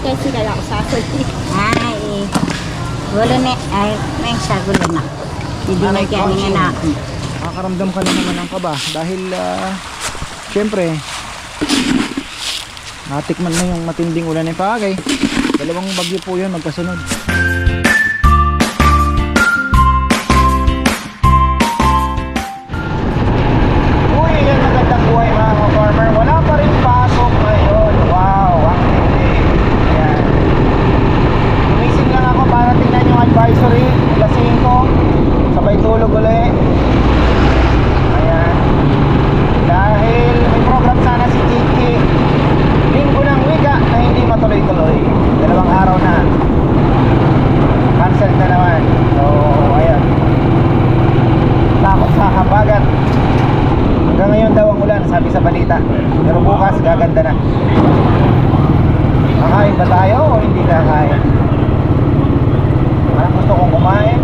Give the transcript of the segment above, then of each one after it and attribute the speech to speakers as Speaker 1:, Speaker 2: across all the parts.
Speaker 1: kasi kaya ako sasalit.
Speaker 2: Ay, gulo na, ay, may sa gulo na. Hindi na kaya nga na.
Speaker 3: Makakaramdam ka na naman ng kaba dahil ah, syempre natikman na yung matinding ulan ng pagay. Dalawang bagyo po yun magkasunod. Bukas, gaganda na. Kakain ba tayo o hindi kakain? Parang gusto kong kumain.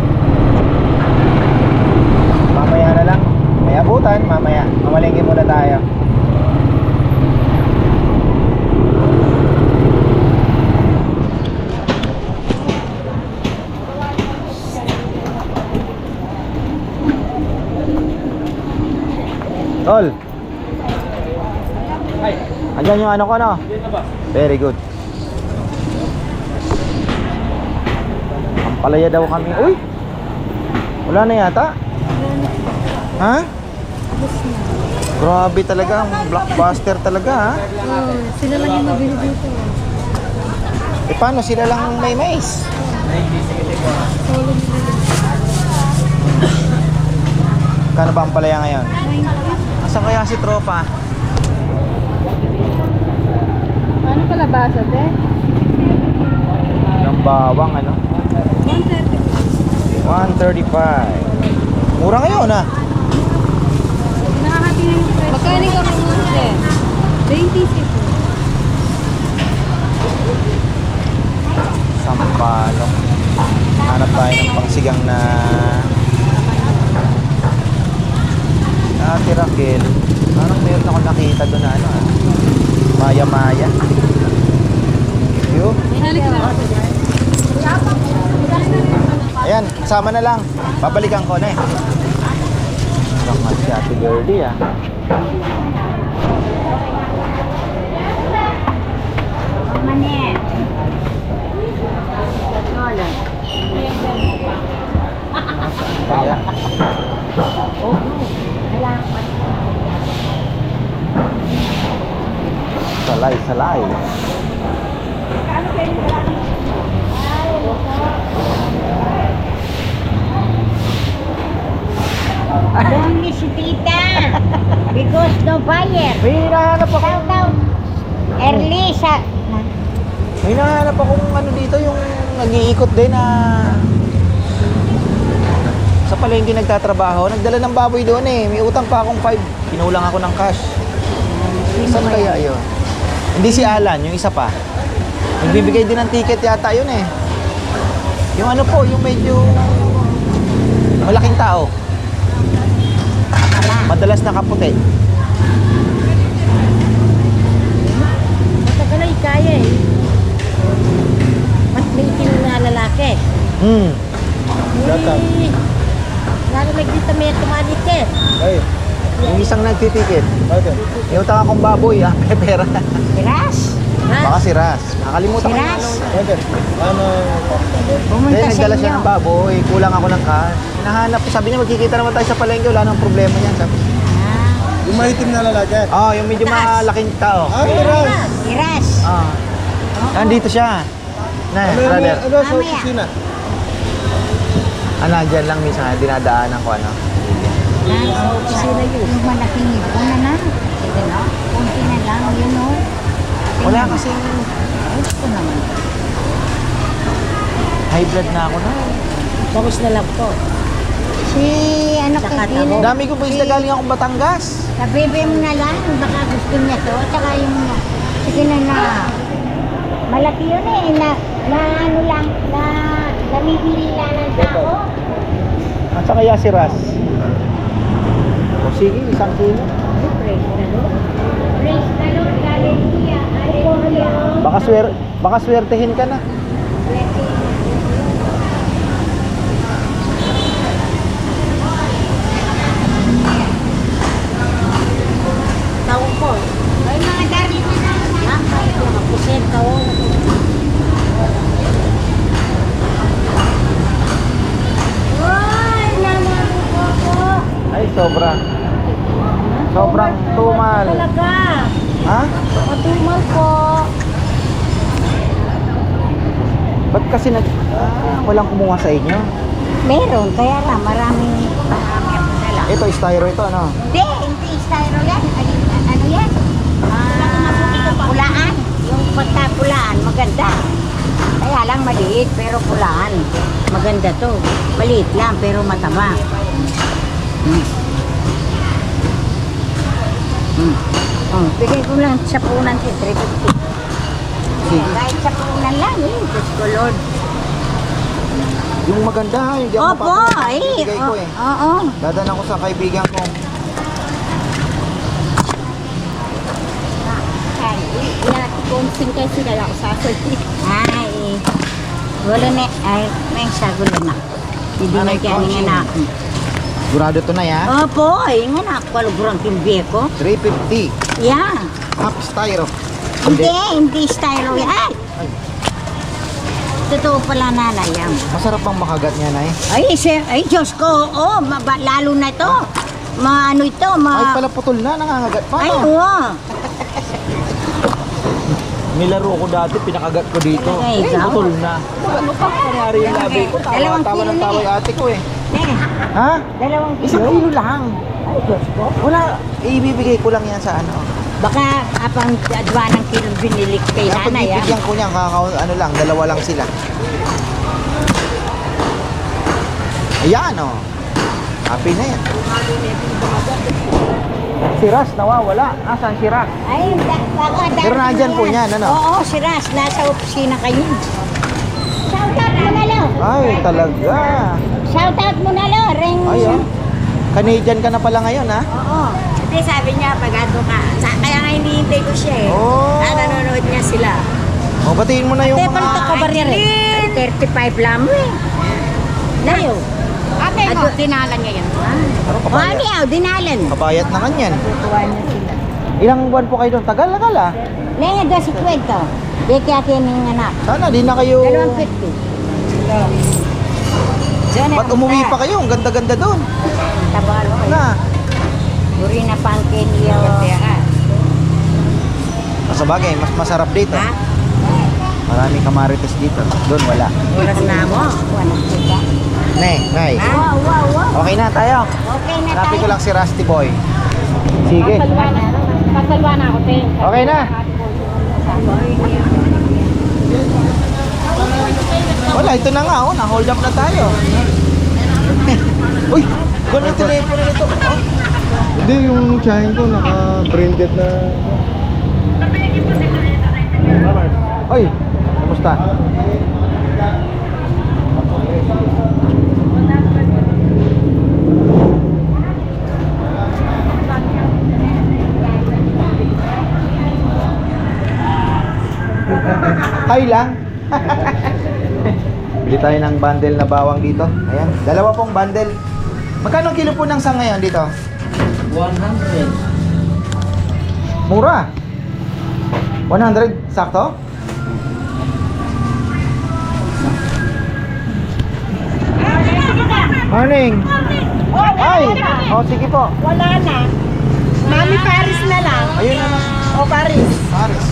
Speaker 3: Mamaya na lang. May abutan, mamaya. Mamalingin muna tayo. Tol. Andyan yung ano ko, no? Very good. Ampalaya daw kami. Uy! Wala na yata. Ha? Grabe talaga, ang blockbuster talaga ha.
Speaker 1: Oh, sila lang yung mabili dito.
Speaker 3: Eh paano sila lang may mais? Kano ba ang palaya ngayon? Asan kaya si tropa?
Speaker 1: Ano pala basa, te?
Speaker 3: Ng bawang ano?
Speaker 1: 130.
Speaker 3: 135. Mura ngayon ah.
Speaker 1: Nakakati na yung presyo. Magkano ka mo, te? 20 sipo.
Speaker 3: Sampalok. Hanap tayo ng pangsigang na Ate Raquel. Parang meron ako nakita doon na ano ah. Maya Ayan, sama na lang. Babalikan ko na eh. Baka si Ate Gertie ah. Kaya. Salay, salay.
Speaker 2: Doon ni si tita. Because no fire.
Speaker 3: May hinahanap ako.
Speaker 2: Shout out. Early sa...
Speaker 3: May hinahanap akong ano dito yung nag-iikot din na sa palengke nagtatrabaho. Nagdala ng baboy doon eh. May utang pa akong 5. Kinulang ako ng cash. Saan kaya yun? Hindi si Alan, yung isa pa. Nagbibigay din ng ticket yata yun eh. Yung ano po, yung medyo malaking tao. Madalas nakaputi.
Speaker 2: Matagal ay kaya eh. Mas may itim na lalaki.
Speaker 3: Hmm.
Speaker 2: Eh, Lalo may dito may tumalit eh.
Speaker 3: Ay, yung isang nagtitikit. Okay. Yung utang akong baboy, ah, may pera.
Speaker 2: Si Ras.
Speaker 3: Baka si Ras. Nakalimutan
Speaker 2: Si
Speaker 3: ko
Speaker 2: Ras.
Speaker 3: Pwede. Ano?
Speaker 2: Pumunta
Speaker 3: Hindi,
Speaker 2: sa
Speaker 3: nagdala
Speaker 2: inyo.
Speaker 3: siya ng baboy. Kulang ako ng cash. Hinahanap ko. Sabi niya, magkikita naman tayo sa palengke. Wala nang problema niyan. Sabi.
Speaker 2: Ah,
Speaker 4: Yung maitim na lalaki.
Speaker 3: Oh, yung medyo malaking tao.
Speaker 4: Ah, meron.
Speaker 2: si Ras.
Speaker 3: Ah. Nandito siya. Na,
Speaker 4: Ano,
Speaker 3: brother.
Speaker 4: ano, ano sa
Speaker 2: Mamaya.
Speaker 4: opisina?
Speaker 3: Ano, dyan lang minsan. Dinadaanan ko, ano.
Speaker 2: Nasa opisina yun. Yung malaking ipon na na. Ito na. Kunti na lang. Yun o.
Speaker 3: Wala kasing
Speaker 2: Gusto naman.
Speaker 3: high blood na ako na.
Speaker 2: Tapos na lang po. Si ano Saka kay
Speaker 3: Ang dami ko pa isla galing akong Batangas.
Speaker 2: Sa bebe mo na lang. Baka gusto niya to. Tsaka yung sige na na. Malaki yun eh. Na, na ano lang. Na namibili lang ng tao.
Speaker 3: At saka kaya si Ras. O sige, isang kilo.
Speaker 2: Praise the Lord. Praise the Lord. Hallelujah. Hallelujah.
Speaker 3: Baka swer baka swertehin ka na.
Speaker 2: Tawag ko. Ay, mga darling na lang. Ma'am, kahit yung mapusin ka o. Uy, naman ko po.
Speaker 3: Ay, sobra. Sobrang tumal.
Speaker 2: Talaga.
Speaker 3: Ha?
Speaker 2: Matumal po.
Speaker 3: Ba't kasi nag... Ah, walang kumuha sa inyo?
Speaker 2: Meron, kaya lang maraming marami ako dala.
Speaker 3: Ito, styro ito, ano?
Speaker 2: Hindi, hindi styro yan. Ay, ano yan? Ah, pulaan. Yung pagkapulaan, maganda. Kaya lang maliit, pero pulaan. Maganda to. Maliit lang, pero mataba. Hmm. Hmm. Oh, bigay ko lang sa punan si 350.
Speaker 3: Sige.
Speaker 2: Kahit sa punan lang, eh. Diyos ko, Lord.
Speaker 3: Yung maganda ha, yung di ako
Speaker 2: Opo,
Speaker 3: mapapagod.
Speaker 2: eh.
Speaker 3: Bigay ko eh.
Speaker 2: Oo.
Speaker 3: Dadaan ako sa kaibigan ko.
Speaker 2: Ay,
Speaker 1: Konsing kasi kaya ako sasayin.
Speaker 2: Ay, wala na, ay, may sagulo na. Hindi na kaya nga na ako.
Speaker 3: Gurado to na ya.
Speaker 2: Opo, ay nga na ako palugrang kimbi ko.
Speaker 3: 350.
Speaker 2: Yeah.
Speaker 3: Half styro.
Speaker 2: Hindi, hindi styro yan. Totoo pala nanay yan.
Speaker 3: Masarap bang makagat niya, Nay?
Speaker 2: Ay, sir, ay Diyos ko, oh, maba, lalo na ito. Maano ito,
Speaker 3: Ay,
Speaker 2: ma...
Speaker 3: pala putol na, nangangagat pa.
Speaker 2: Ay, oo.
Speaker 3: Nilaro ko dati, pinakagat ko dito.
Speaker 2: Ay,
Speaker 3: putol na. Ano pa nangyari yung labi ko? Tawa, tawa ng tawa yung ate ko eh. Ha?
Speaker 2: dalawang
Speaker 3: Isang
Speaker 2: kilo.
Speaker 3: kilo lang.
Speaker 2: Ay, Diyos ko.
Speaker 3: Wala, ibibigay ko lang yan sa ano.
Speaker 2: Baka apang adwa ng kilo binilik kay
Speaker 3: Kaya
Speaker 2: nanay, ah.
Speaker 3: pagbibigyan ko niyan, kaka, ano lang, dalawa lang sila. Ayan, oh. Happy na yan. Si Ras, nawawala. Asan si Ras?
Speaker 2: Ay, da, baka dati
Speaker 3: Pero nandyan po yan, ano?
Speaker 2: Oo, si Ras, nasa opisina kayo. Shout out mo na lo.
Speaker 3: Ay, talaga.
Speaker 2: Shout out mo na lo, ring.
Speaker 3: Ay, oh. Canadian ka na pala ngayon, ha?
Speaker 2: Oo.
Speaker 1: Hindi, sabi niya, pagado ka. Sa, kaya nga hinihintay ko siya eh.
Speaker 3: Oh.
Speaker 1: Ah, nanonood niya sila.
Speaker 3: O, batiin mo na yung
Speaker 2: Te,
Speaker 3: mga...
Speaker 2: palito ko barrier eh. 35 lang mo eh. Layo.
Speaker 1: Ate
Speaker 2: Ado, dinalan niya yan.
Speaker 3: Pero
Speaker 2: O, ano
Speaker 3: kabayat,
Speaker 2: yaw, dinalan.
Speaker 3: kabayat na kanyan.
Speaker 1: Tutuwa niya sila.
Speaker 3: Ilang buwan po kayo doon? Tagal, tagal, ah.
Speaker 2: Lenga do si kwento. Di kaya kining anak.
Speaker 3: Sana, di na kayo...
Speaker 2: Dalawang 50. Diyan
Speaker 3: Ba't umuwi pa kayo? Ang ganda-ganda doon.
Speaker 2: Tabalo kayo.
Speaker 3: Na.
Speaker 2: Uri na pangkin yo.
Speaker 3: Sa bagay, mas masarap dito.
Speaker 2: Ha?
Speaker 3: Maraming kamarites dito. Doon, wala.
Speaker 2: Oras na mo. Wala kita.
Speaker 3: Ne, nay.
Speaker 2: Wow, wow, wow.
Speaker 3: Okay na tayo.
Speaker 2: Okay na
Speaker 3: Hanapin
Speaker 2: tayo.
Speaker 3: ko lang si Rusty Boy. Sige.
Speaker 1: Pasalwa na. Pasalwa na ako, te.
Speaker 3: Okay na. Wala, ito na nga. Oh, na-hold up na tayo. Uy, gano'n yung telepono nito. Oh.
Speaker 4: Hindi, yung chain ko naka-branded na.
Speaker 3: Oy, kamusta? Hi lang. Bili tayo ng bundle na bawang dito. Ayan, dalawa pong bundle. Magkano kilo po ng sang ngayon dito? 100. Mura. 100, sakto? Morning. Ay, oh sige po.
Speaker 1: Wala na. Mami Paris na lang.
Speaker 3: Ayun na lang.
Speaker 1: O Paris.
Speaker 3: Paris.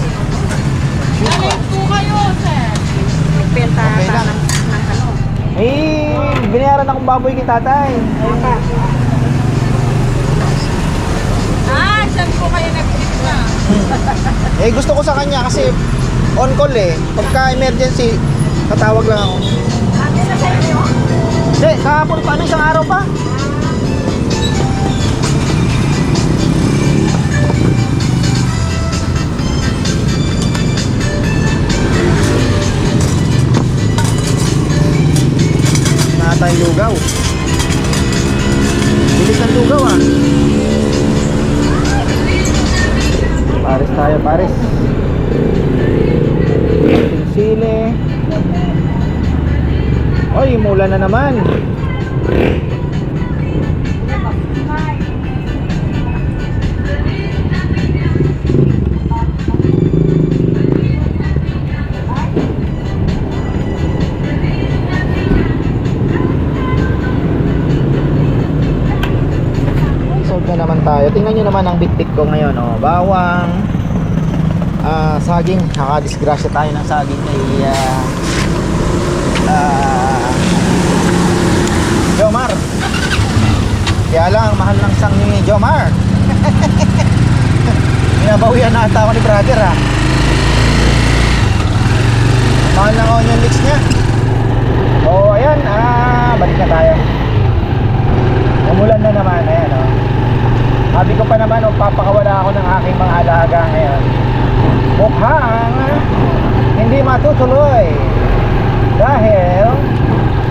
Speaker 1: po kayo, sir. Nagbenta
Speaker 3: Okay lang. Eh, binayaran akong baboy kay tatay.
Speaker 1: Ah, saan po kayo nag-trip na?
Speaker 3: Eh, gusto ko sa kanya kasi on call eh. Pagka emergency, tatawag lang ako.
Speaker 1: Ate na sa inyo?
Speaker 3: Hindi, kahapon pa, ano, isang araw pa. Na tayong lugaw. Bilis ng lugaw ah. Paris tayo, Paris. sili. Oy, mula na naman. Tayo. Tingnan nyo naman ang bitbit ko ngayon. Oh. Bawang, ah, saging. Nakadisgrasya tayo ng saging kay ah, ah, Jomar. Kaya lang, mahal ng sang ni Jomar. Binabawian na ata ako ni brother ha. Mahal ng onion mix niya. Oh, ayan. Ah, balik na tayo. Umulan na naman, ayan oh. Sabi ko pa naman, magpapakawala ako ng aking mga alaga ngayon. Mukhang hindi matutuloy dahil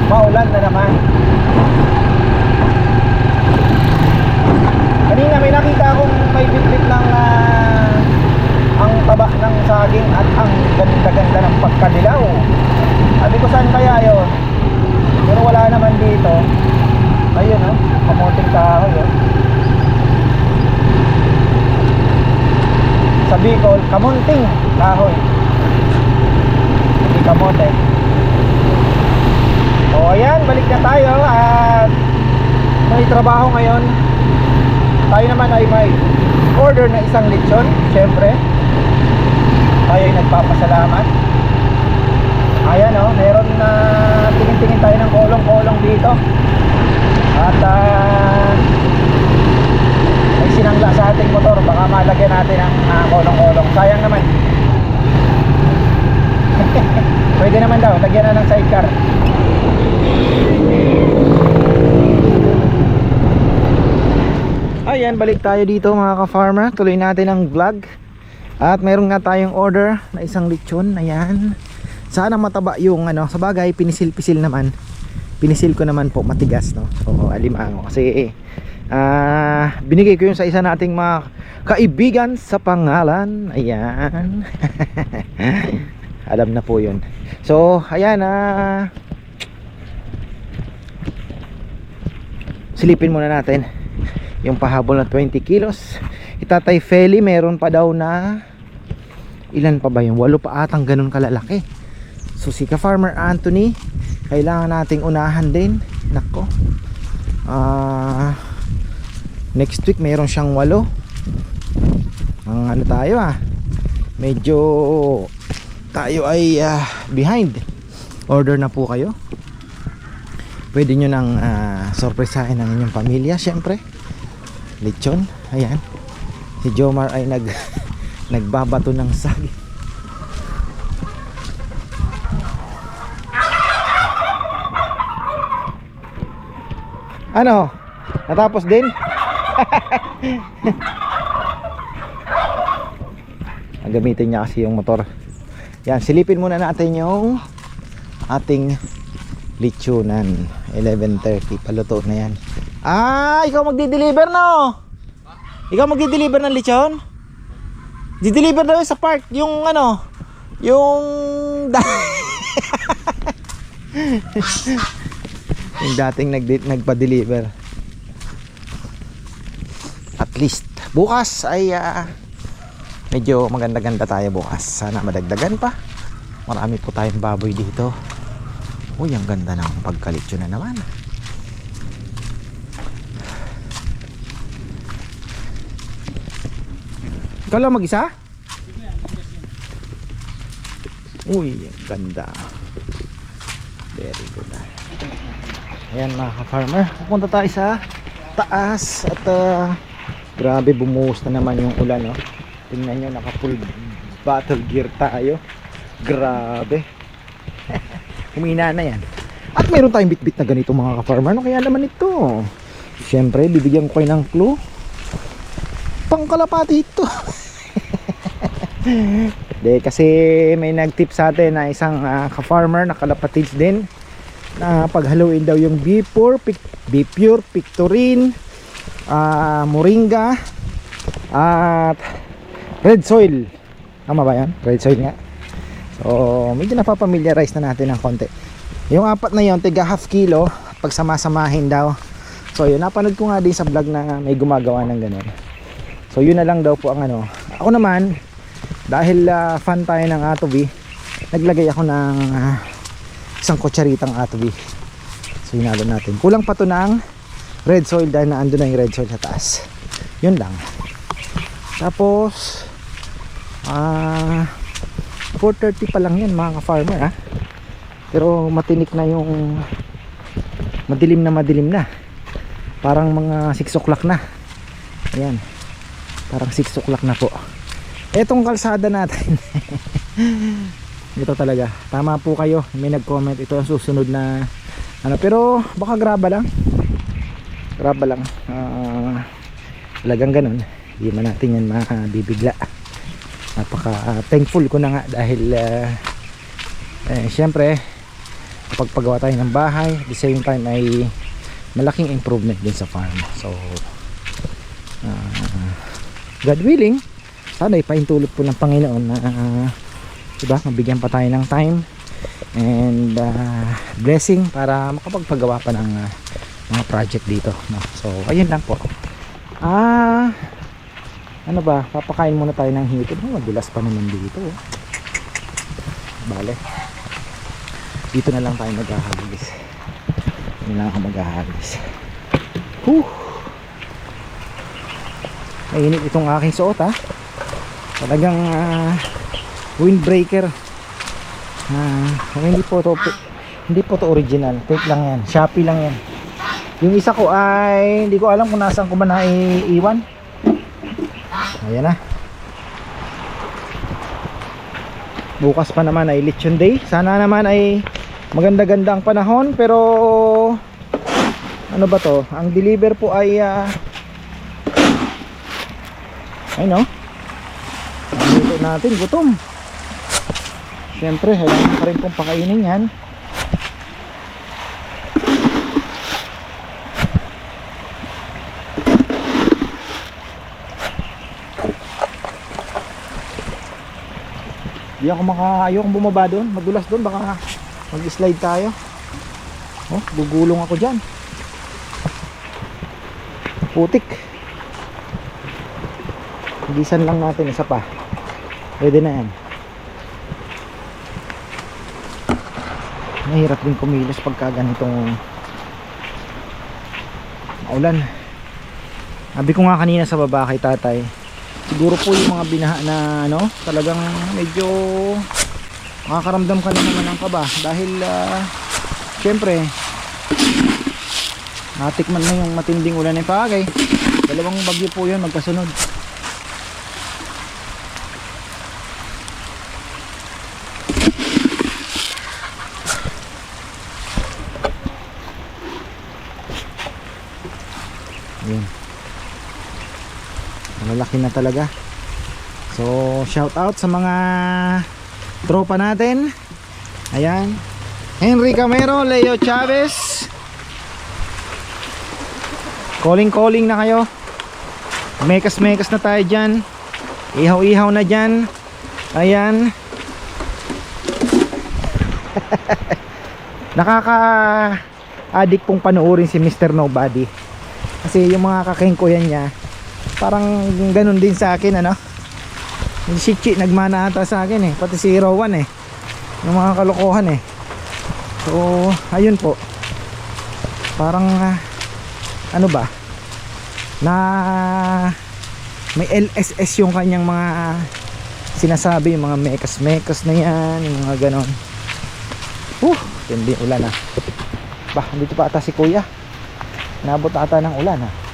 Speaker 3: maulan na naman. Kanina may nakita akong may bitbit ng ah, ang taba ng saging at ang ganda-ganda ng pagkadilaw. Sabi ko saan kaya yon? Pero wala naman dito. Ayun oh, kamuting kahoy oh. Sa Bicol, kamunting kahoy. Hindi kamote. O ayan, balik na tayo at may trabaho ngayon. Tayo naman ay may order na isang lechon, syempre. Tayo ay nagpapasalamat. Ayan oh, meron na tingin-tingin tayo ng kolong-kolong dito. At ah, may sinangla sa ating motor baka malagyan natin ang ah, kolong-kolong sayang naman pwede naman daw lagyan na ng sidecar ayan balik tayo dito mga ka-farmer. Tuloy natin ang vlog. At meron nga tayong order na isang lechon. Ayan. Sana mataba yung ano sa bagay pinisil-pisil naman. Pinisil ko naman po matigas no? Oo alimango. Kasi ah binigay ko yun sa isa nating mga kaibigan sa pangalan. Ayan. Alam na po yun. So ayan ah. Silipin muna natin yung pahabol na 20 kilos. Itatay Feli meron pa daw na ilan pa ba yung walo pa atang ganun kalalaki. So si ka farmer Anthony kailangan nating unahan din. Nako. Ah next week mayroon siyang walo. Ang ano tayo ah. Medyo tayo ay ah, behind. Order na po kayo. Pwede nyo nang uh, sorpresahin ang inyong pamilya syempre lechon ayan si Jomar ay nag nagbabato ng saging Ano? Natapos din? Ang gamitin niya kasi yung motor. Yan, silipin muna natin yung ating lechonan. 11.30, paluto na yan. Ah, ikaw magdi-deliver no? Ikaw magdi-deliver ng lechon? Di-deliver daw sa park yung ano, yung yung dating nag nagpa-deliver. At least bukas ay ah, medyo maganda-ganda tayo bukas. Sana madagdagan pa. Marami po tayong baboy dito. Uy ang ganda ng pagkalitso na naman ikaw lang mag-isa? uy ganda very good Ayan mga ka-farmer, pupunta tayo sa taas at uh, grabe bumuhos na naman yung ulan no. Tingnan nyo naka full battle gear tayo. Grabe. Humina na yan. At meron tayong bitbit na ganito mga ka-farmer. Ano kaya naman ito? Siyempre, bibigyan ko kayo ng clue. Pangkalapati ito. De, kasi may nag-tip sa atin na isang uh, ka-farmer na kalapatids din na paghaluin daw yung B4, pic, B-Pure, Pictorin, ah, Moringa, at Red Soil. Tama ba yan? Red Soil nga. So, medyo napapamiliarize na natin ng konti. Yung apat na yon tiga half kilo, pag samasamahin daw. So, yun, napanood ko nga din sa vlog na may gumagawa ng ganun. So, yun na lang daw po ang ano. Ako naman, dahil ah, fan tayo ng Atobi, naglagay ako ng ah, isang kutsaritang Atobi. So, hinalo natin. Kulang pa to ng red soil dahil na ando na yung red soil sa taas. Yun lang. Tapos, ah, 4.30 pa lang yan mga ka-farmer ha. Pero matinik na yung madilim na madilim na. Parang mga 6 o'clock na. Ayan. Parang 6 o'clock na po. Etong kalsada natin. Ito talaga. Tama po kayo. May nag-comment. Ito ang susunod na ano. Pero baka graba lang. Graba lang. Ah, talagang ganun. Hindi man natin yan mabibigla. Napaka ah, thankful ko na nga dahil ah, eh, syempre kapag pagawa tayo ng bahay at the same time ay malaking improvement din sa farm. So ah, God willing sana ipahintulot po ng Panginoon na ah, diba, mabigyan pa tayo ng time and ah, blessing para makapagpagawa pa ng ah, mga project dito no? so ayun lang po. Ah ano ba? Papakain muna tayo ng hipon oh, madulas pa naman dito oh. bale. Dito na lang tayo maghahalis dito na lang ako maghahalis Whew. mainit itong aking suot ha talagang ah, windbreaker. Ah, hindi po to hindi po to original. Fake lang yan. Shopee lang yan. Yung isa ko ay hindi ko alam kung nasaan ko ba naiiwan. Ayan na. Bukas pa naman ay lechon day. Sana naman ay maganda-ganda ang panahon pero ano ba to? Ang deliver po ay uh, no? ang luto natin gutom syempre kailangan pa rin pong pakainin yan Di ako maka ayokong bumaba doon, madulas doon baka mag-slide tayo. Oh, gugulong ako diyan. Putik. Gisan lang natin isa pa. Pwede na yan. Mahirap din kumilos pagka ganitong maulan. Sabi ko nga kanina sa baba kay tatay, siguro po yung mga binaha na ano talagang medyo makakaramdam ka na naman ng kaba dahil uh, syempre natikman na yung matinding ulan ng pagay dalawang bagyo po yun magkasunod yun malaki na talaga. So shout out sa mga tropa natin. Ayan. Henry Camero Leo Chavez. Calling calling na kayo. Mekas mekas na tayo dyan. Ihaw ihaw na dyan. Ayan. Nakaka addict pong panoorin si Mr. Nobody. Kasi yung mga kakengkuyan niya parang ganun din sa akin ano? Si Chi nagmana ata sa akin eh. Pati si Rowan eh. Yung mga kalokohan eh. So ayun po. Parang ah, ano ba? Na may LSS yung kanyang mga sinasabi yung mga mekas mekas na yan yung mga ganon. Uh hindi ulan ah. Ba dito pa ata si kuya. Nabot ata ng ulan ah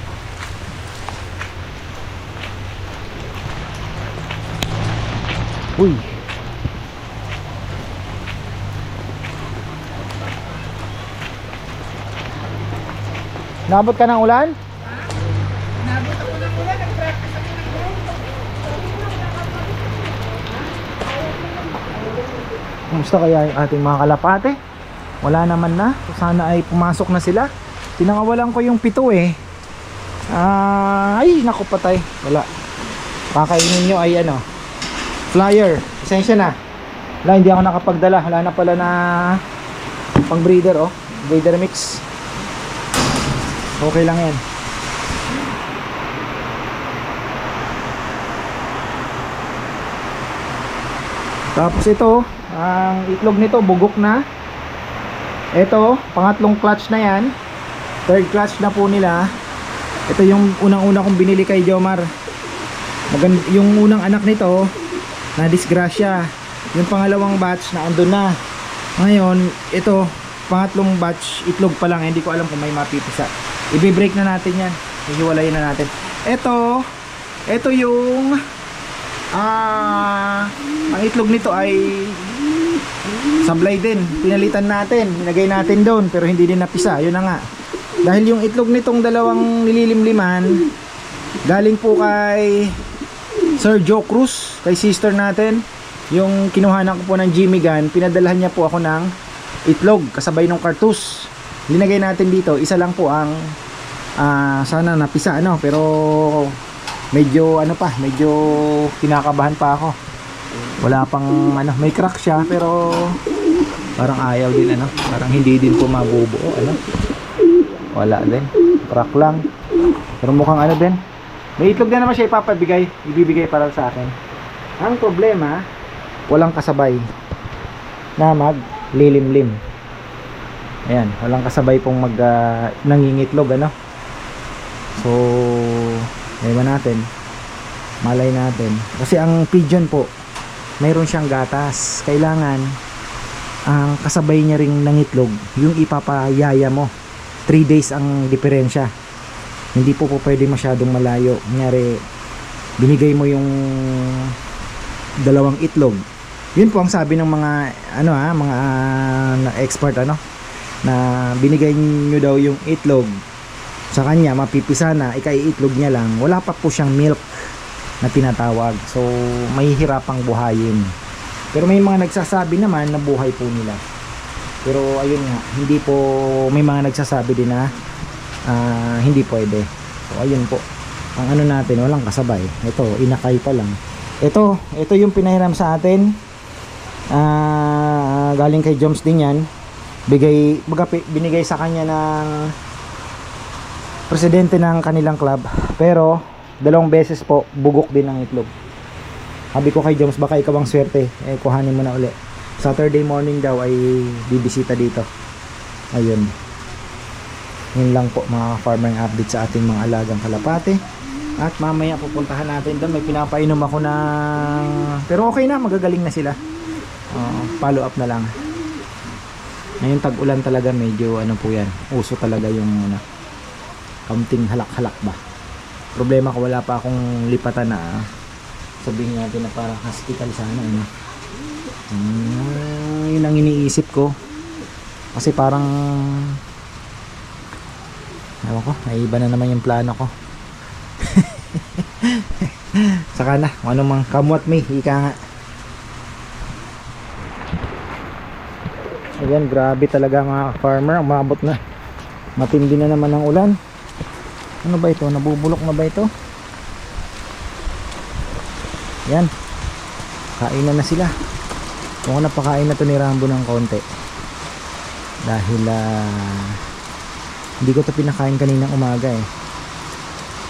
Speaker 3: Uy. Nabot ka ng ulan? Nabot ako ng ulan. Nag-practice ako ng Kumusta kaya yung ating mga kalapate? Wala naman na. Sana ay pumasok na sila. Pinangawalan ko yung pito eh. Ah, ay, naku patay. Wala. Kakainin nyo ay ano, flyer. Pasensya na. Wala, hindi ako nakapagdala. Wala na pala na pang breeder, oh. Breeder mix. Okay lang yan. Tapos ito, ang itlog nito bugok na. Ito, pangatlong clutch na yan. Third clutch na po nila. Ito yung unang-una kong binili kay Jomar. Magand yung unang anak nito, na disgrasya. Yung pangalawang batch na andun na. Ngayon, ito, pangatlong batch, itlog pa lang. Hindi ko alam kung may mapipisa. Ibe-break na natin yan. Hihiwalayin na natin. Ito, ito yung ah ang itlog nito ay sablay din. Pinalitan natin. Nilagay natin doon pero hindi din napisa. Yun na nga. Dahil yung itlog nitong dalawang nililimliman galing po kay Sir Joe Cruz, kay sister natin. Yung kinuhanan ko po ng Jimmy Gun, pinadalhan niya po ako ng itlog kasabay ng cartus. Linagay natin dito, isa lang po ang ah, sana napisa ano, pero medyo ano pa, medyo kinakabahan pa ako. Wala pang ano, may crack siya pero parang ayaw din ano, parang hindi din po mabubuo ano. Wala din. Crack lang. Pero mukhang ano din. May itlog na naman siya ipapabigay, ibibigay para sa akin. Ang problema, walang kasabay na maglilimlim. Ayan, walang kasabay pong mag ah, nangingitlog ano. So, Ewan natin. Malay natin. Kasi ang pigeon po, mayroon siyang gatas. Kailangan, ang kasabay niya ring nangitlog, yung ipapayaya mo. 3 days ang diferensya. Hindi po po pwede masyadong malayo. Kunyari, binigay mo yung dalawang itlog. Yun po ang sabi ng mga ano ha, mga na expert ano na binigay nyo daw yung itlog sa kanya mapipisa na ikaiitlog niya lang. Wala pa po siyang milk na tinatawag. So mahihirapang buhayin. Pero may mga nagsasabi naman na buhay po nila. Pero ayun nga hindi po may mga nagsasabi din na ah, hindi pwede. So ayun po. Ang ano natin walang kasabay. Ito inakay pa lang. Ito ito yung pinahiram sa atin. Ah, galing kay Joms din yan. Bigay baga, binigay sa kanya ng presidente ng kanilang club. Pero dalawang beses po bugok din ang itlog. Sabi ko kay Joms baka ikaw ang swerte. Eh kuhanin mo na uli. Saturday morning daw ay bibisita dito. Ayun yun lang po mga farming update sa ating mga alagang kalapate. At mamaya pupuntahan natin doon. May pinapainom ako ng pero okay na magagaling na sila. Oo, follow up na lang. Ngayon tag-ulan talaga. Medyo ano po yan uso talaga yung ano kaunting halak-halak ba. Problema ko wala pa akong lipatan na ah, sabihin natin na parang hospital sana ano. Hmm, yun ang iniisip ko. Kasi parang ewan ko naiba na naman yung plano ko. Saka na kung ano mang kamwat may ika nga. Ayan grabe talaga mga farmer umabot na. Matindi na naman ang ulan. Ano ba ito? Nabubulok na ba ito? Yan kain na na sila. Kung napakain na to ni Rambo ng konti. Dahil ah, hindi ko to pinakain kaninang umaga eh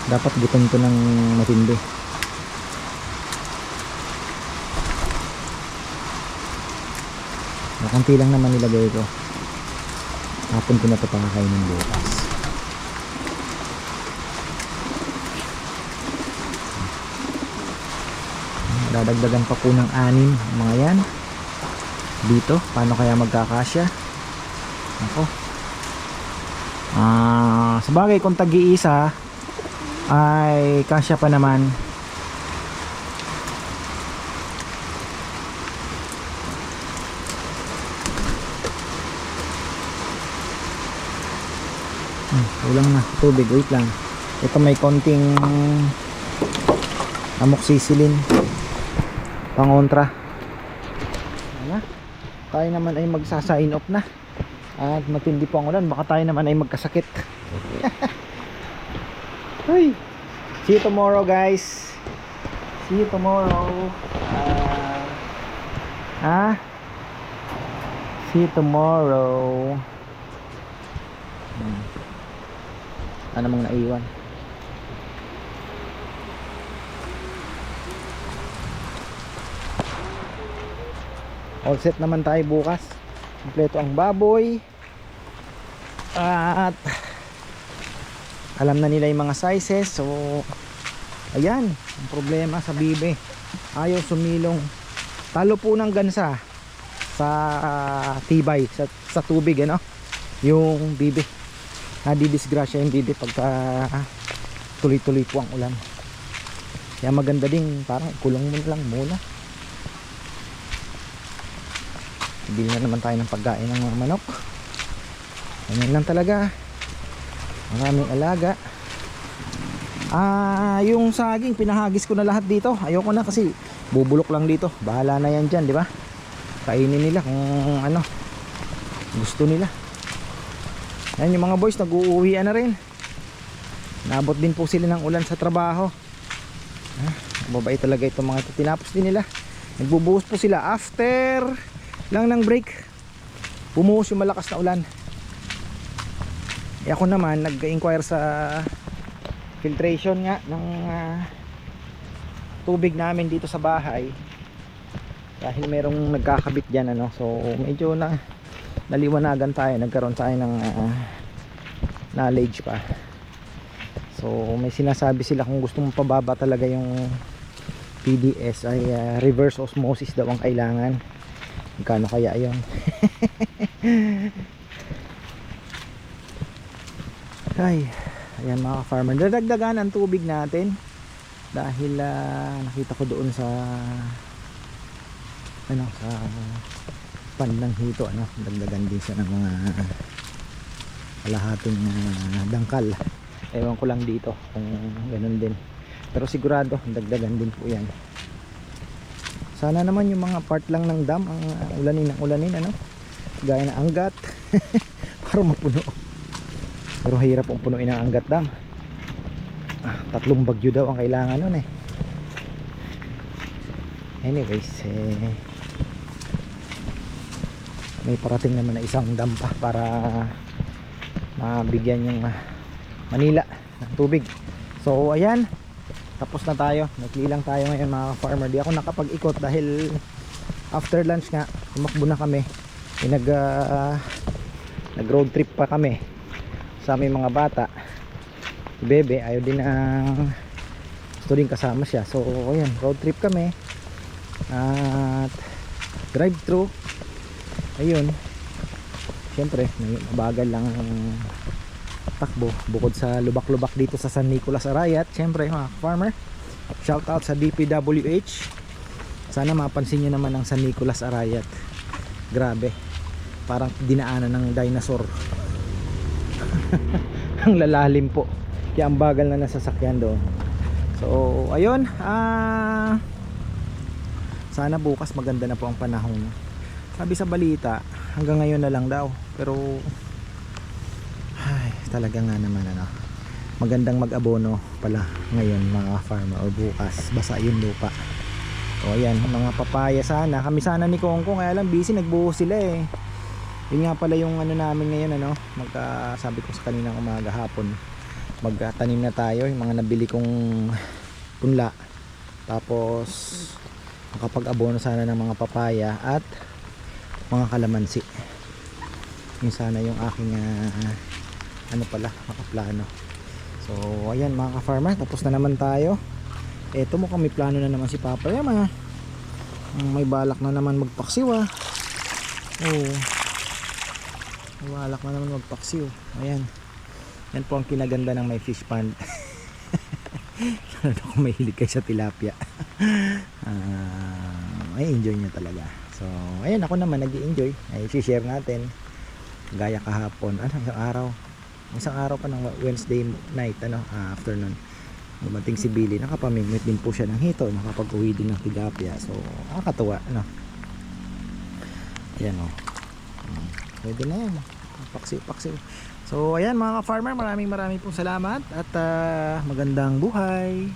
Speaker 3: dapat gutom to ng matindi Nakanti lang naman nilagay ko. Hapon ko na ito pakakainin bukas. Dadagdagan pa po ng anim mga yan. Dito, paano kaya magkakasya? Ako. Ah, sa bagay kung tag-iisa ay kasya pa naman Hmm, kulang na tubig, wait lang. Ito may konting amoxicillin pangontra. Ano? Tayo naman ay magsa-sign off na. At matindi po ang ulan, baka tayo naman ay magkasakit. Hoy. See you tomorrow, guys. See you tomorrow. Ah, Ha? See you tomorrow. Hmm. Ano mong naiwan? All set naman tayo bukas. Kompleto ang baboy. At alam na nila yung mga sizes. So, ayan. Ang problema sa bibe. Ayaw sumilong. Talo po ng gansa sa ah, tibay, sa, sa tubig, ano? Yung bibe. Nadidisgrasya yung bibe pagka tuloy-tuloy po ang ulan. Kaya maganda din, parang kulong mo lang muna. Bili na naman tayo ng pagkain ng mga manok. Ganyan lang talaga. Maraming alaga. Ah, yung saging pinahagis ko na lahat dito. Ayoko na kasi bubulok lang dito. Bahala na yan diyan, di ba? Kainin nila kung ano gusto nila. Yan yung mga boys nag-uuwian na rin. Naabot din po sila ng ulan sa trabaho. Ah, talaga itong mga ito. Tinapos din nila. Nagbubuhos po sila after lang ng break. Bumuhos yung malakas na ulan. Eh ako naman nag-inquire sa filtration nga ng ah, tubig namin dito sa bahay. Dahil merong nagkakabit dyan ano. So medyo na naliwanagan tayo. Nagkaroon tayo ng ah, knowledge pa. So may sinasabi sila kung gusto mong pababa talaga yung PDS ay ah, reverse osmosis daw ang kailangan magkano kaya yon ay ayan mga farmer dadagdagan ang tubig natin dahil ah, nakita ko doon sa ano sa pandang hito ano dagdagan din siya ng mga kalahating ah, dangkal. Ewan ko lang dito kung ganun din. Pero sigurado dagdagan din po yan sana naman yung mga part lang ng dam ang ulanin ng ulanin ano? Gaya na anggat para mapuno. Pero hirap ang punuin ang anggat dam. Ah, tatlong bagyo daw ang kailangan nun eh. Anyways eh may parating naman na isang dam pa para mabigyan yung ah, Manila ng tubig. So ayan tapos na tayo. Nagli lang tayo ngayon mga farmer di ako nakapag-ikot dahil after lunch nga tumakbo na kami. Eh, nag ah, nag road trip pa kami sa aming mga bata. Si Bebe ayaw din ang gusto din kasama siya. So ayan road trip kami. At drive thru ayun syempre mabagal lang takbo. Bukod sa lubak-lubak dito sa San Nicolas Arayat syempre mga farmer shout out sa DPWH sana mapansin nyo naman ang San Nicolas Arayat. Grabe. Parang dinaanan ng dinosaur. Ang lalalim po. Kaya ang bagal na nasasakyan doon. So ayun ah sana bukas maganda na po ang panahon. Sabi sa balita hanggang ngayon na lang daw. Pero talaga nga naman ano magandang mag-abono pala ngayon mga farmer or bukas. Basa yung lupa. O ayan mga papaya sana. Kami sana ni Kongkong kaya lang busy nagbuhos sila eh. Yun nga pala yung ano namin ngayon ano magka sabi ko sa kaninang umaga hapon magtanim na tayo yung mga nabili kong punla. Tapos makapag-abono sana ng mga papaya at mga kalamansi. Yun sana yung aking ah, ano pala makaplano. So ayan mga ka-farmer tapos na naman tayo. Eto mo kami plano na naman si Papa Yama. May balak na naman magpaksiw ah oh may balak na naman magpaksiw. Ayan. Yan po ang kinaganda ng may fish pond. Ano kung mahilig kayo sa tilapia. Ah, ay enjoy nyo talaga. So ayun ako naman nag enjoy ay share natin. Gaya kahapon ano araw isang araw pa ng Wednesday night ano ah, afternoon dumating si Billy. Nakapamimit din po siya ng hito nakapag-uwi din ng tilapia. So nakakatuwa ano. Ayan o Hmm, pwede na yan. Paksiw paksiw so ayan mga ka-farmer maraming maraming pong salamat at ah, magandang buhay